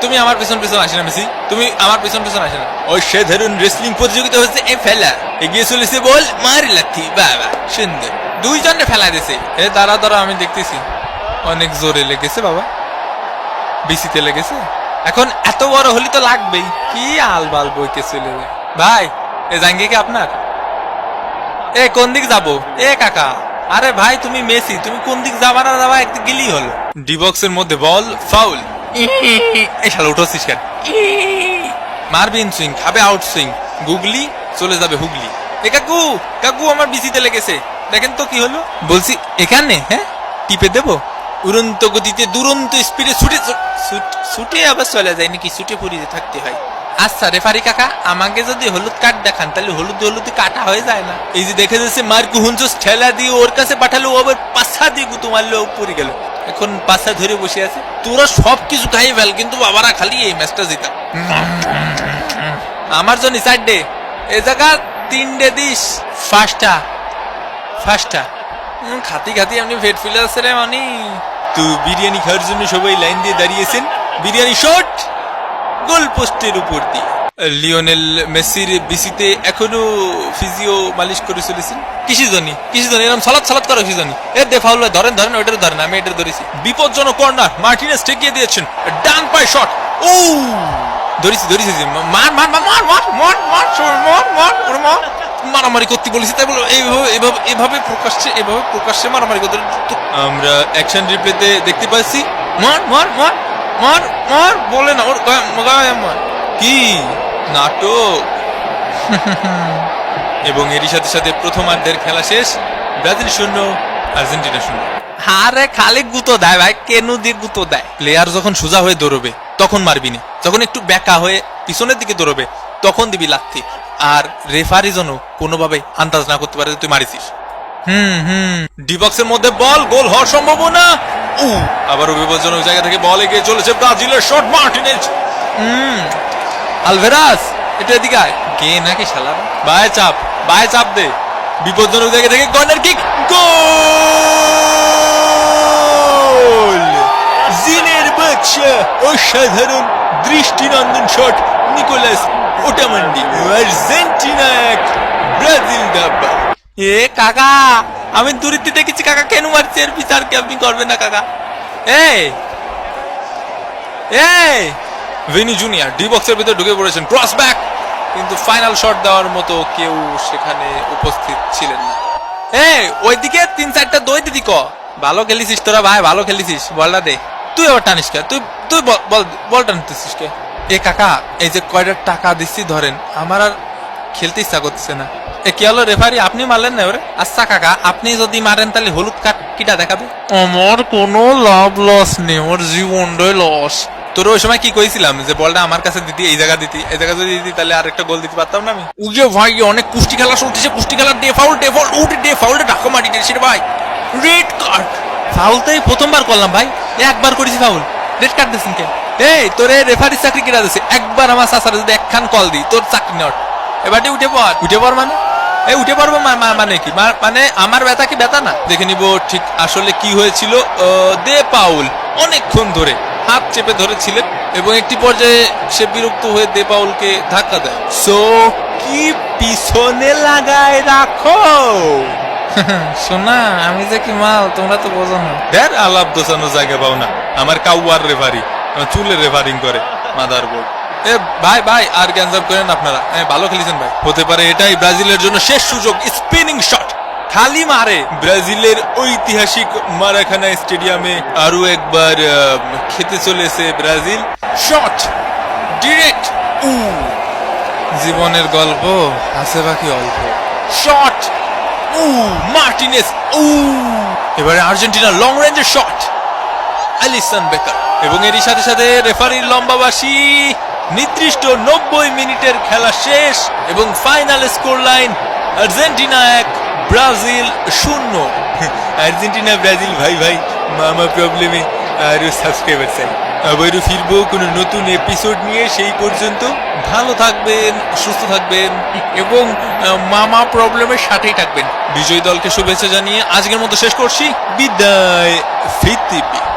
তুমি আমার পেছন পিছন আসে না মেসি। তুমি আমার পেছন পেছন আসে না। ওই সে ধরুন রেসলিং প্রতিযোগিতা হচ্ছে এ ফেলা। এগিয়ে চলেছে বল মারি লাথি বাবা সুন্দর। দুইজনে ফেলা দিছে এ দাঁড়া দাঁড়া আমি দেখতেছি। অনেক জোরে লেগেছে বাবা। বিসিতে লেগেছে। এখন এত বড় হলি তো লাগবেই। কি আলবাল বইতে চলে যায়। ভাই এ জাঙ্গি কি আপনার? এ কোন দিক যাব? এ কাকা। আরে ভাই তুমি মেসি। তুমি কোন দিক যাবা না যাবা একদিক গেলেই হলো। ডি বক্সের মধ্যে বল ফাউল। এই মারবি খাবে গুগলি চলে যাবে হুগলি। এ কাকু কাকু আমার বিসিতে লেগেছে। দেখেন তো কি হলো। বলছি, এখানে হ্যাঁ? টিপে উড়ন্ত গতিতে, দুরন্ত স্পিডে ছুটে ছুটে আবার চলে যায়, নাকি ছুটে পড়িয়ে থাকতে হয়? আচ্ছা রেফারি কাকা, আমাকে যদি হলুদ কার্ড দেখান, তাহলে হলুদ হলুদ কাটা হয়ে যায় না। এই যে দেখে যাচ্ছে, মার্কু হুঞ্চস ঠেলা দিয়ে ওর কাছে পাঠালো, ও আবার পাশা দিয়ে গুতো মারলো পড়ে গেল। এখন পাশা ধরে বসে আছে। তোরা সব কিছু খাইয়ে ফেল কিন্তু বাবারা খালি এই ম্যাচটা জিতাম আমার জন্য চার ডে এ জায়গা তিন ডে দিস ফার্স্টটা ফার্স্টটা খাতি খাতি আপনি ভেট ফিলে আসছে রে মানে। তো বিরিয়ানি খাওয়ার জন্য সবাই লাইন দিয়ে দাঁড়িয়েছেন। বিরিয়ানি শট গোল পোস্টের উপর দিয়ে। লিওনেল মেসির বিসিতে এখনও ফিজিও মালিশ করে চলেছেন কিসি জনি কিসি জনি এরকম সালাদ সালাদ করো কিসি জনি এর দে ফাউল ধরেন ধরেন ওইটার ধরেন আমি এটার ধরেছি বিপজ্জনক কর্নার মার্টিনেস ঠেকিয়ে দিয়েছেন ডান পায়ে শট ও ধরেছি ধরেছি মার মার মার মার মার মার মার মার মার ওরে মার মারামারি করতে বলেছি তাই বলো এইভাবে এভাবে এভাবে প্রকাশ্যে এভাবে প্রকাশ্যে মারামারি করতে আমরা অ্যাকশন রিপ্লেতে দেখতে পাচ্ছি মার মার মার মার মার বলে না ওর গায়ে মার কি নাটক। এবং এরই সাথে সাথে প্রথমার্ধের খেলা শেষ ব্রাজিল শূন্য আর্জেন্টিনা শূন্য। আরে খালি গুতো দেয় ভাই কেনু দিয়ে গুতো দেয়। প্লেয়ার যখন সোজা হয়ে দৌড়বে তখন মারবি না। যখন একটু ব্যাকা হয়ে পিছনের দিকে দৌড়বে তখন দিবি লাথি। আর রেফারি যেন কোনোভাবে আন্দাজ না করতে পারে তুই মারিছিস হুম হুম। ডি বক্সের মধ্যে বল গোল হওয়ার সম্ভাবনা। উ আবারও বিপজ্জনক জায়গা থেকে বল এগিয়ে চলেছে ব্রাজিলের শট মার্টিনেজ। হুম। আলভেরাস এটা এদিকে আয়। কে নাকি শালা? বায়ে চাপ বায়ে চাপ দে। বিপজ্জনক জায়গা থেকে কর্নার কিক গোল! জিনের বাচ্চা অসাধারণ দৃষ্টিনন্দন শট নিকোলাস ওটামান্ডি আর্জেন্টিনা এক ব্রাজিল ডাব্বা। এ কাকা আমি দূরিতে দেখেছি কাকা কেন মারছে? এর বিচার কি আপনি করবেন না কাকা? এই এই! ভিনি জুনিয়র ডি বক্সের ভিতরে ঢুকে পড়েছেন ক্রস ব্যাক। কিন্তু ফাইনাল শট দেওয়ার মতো কেউ সেখানে উপস্থিত ছিলেন না। এই, ওইদিকে তিন চারটা দই দিদি ক। ভালো খেলিছিস তোরা ভাই, ভালো খেলিছিস। বলটা দে। তুই আবার টানিস কে? তুই তুই বল বল বল টানতেছিস কে? এ কাকা, এই যে কয়টা টাকা দিচ্ছি ধরেন, আমার আর খেলতে ইচ্ছা করতেছে না। এ কি হলো রেফারি, আপনি মারলেন না ওরে? আচ্ছা কাকা, আপনি যদি মারেন তাহলে হলুদ কার্ড কিটা দেখাবে? আমার কোনো লাভ লস নেই ওর জীবনটাই লস তোর ওই সময় কি কইছিলাম যে বলটা আমার কাছে দিতি এই জায়গা দিতি এই জায়গা যদি দিতি তাহলে আরেকটা গোল দিতে পারতাম না আমি? উজে ভাই অনেক কুস্তি খেলা চলতেছে কুস্তি খেলার ডে ফাউল ডে ফাউল উঠ ডে ফাউলটা ঢাকা মাটি দিয়েছে ভাই রেড কার্ড ফাউল তো এই প্রথমবার করলাম ভাই একবার করেছি ফাউল রেড কার্ড দিয়েছেন কে? এই তোরে রেফারি চাকরি কিনা দিছে? একবার আমার সাসার যদি একখান কল দি তোর চাকরি নট। এবারে উঠে পড়। উঠে পড় মানে? এই উঠে পারব মা- মা- মানে কি? মা- মানে আমার ব্যথা কি ব্যথা না? দেখে নিব ঠিক আসলে কি হয়েছিল দে পাউল অনেকক্ষণ ধরে। হাত চেপে ধরেছিলেন এবং একটি পর্যায়ে সে বিরক্ত হয়ে দে পাউলকে ধাক্কা দেয়। সো কি পিছনে লাগায় রাখো। শোনা আমি যে কি মাল তোমরা তো বোঝো না। দেখ আলাপ দোষানোর জায়গা পাও না। আমার কাউয়ার রেফারি চুলের রেফারিং করে মাদার বোর্ড। এ ভাই ভাই আর গ্যাঞ্জাম করেন আপনারা? এ, ভালো খেলেছেন ভাই। হতে পারে এটাই ব্রাজিলের জন্য শেষ সুযোগ স্পিনিং শট খালি মারে। ব্রাজিলের ঐতিহাসিক মারাখানা স্টেডিয়ামে আরও একবার খেতে চলেছে ব্রাজিল। শট ডিরেক্ট উ। জীবনের গল্প, আছে বাকি অল্প। শট উ। মার্টিনেস, উ। এবারে আর্জেন্টিনা লং রেঞ্জের শট অ্যালিসন বেকার। এবং এরই সাথে সাথে রেফারির লম্বাবাসী, নির্দিষ্ট নব্বই মিনিটের খেলা শেষ এবং ফাইনাল স্কোর লাইন আর্জেন্টিনা এক ব্রাজিল শূন্য। আর্জেন্টিনা, ব্রাজিল, ভাই ভাই, মামা প্রবলেমে আরও সাবস্ক্রাইবার চাই। আবারও ফিরবো কোনো নতুন এপিসোড নিয়ে, সেই পর্যন্ত ভালো থাকবেন, সুস্থ থাকবেন এবং মামা প্রবলেমের সাথেই থাকবেন। বিজয়ী দলকে শুভেচ্ছা জানিয়ে আজকের মতো শেষ করছি। বিদায় ফিরতিবি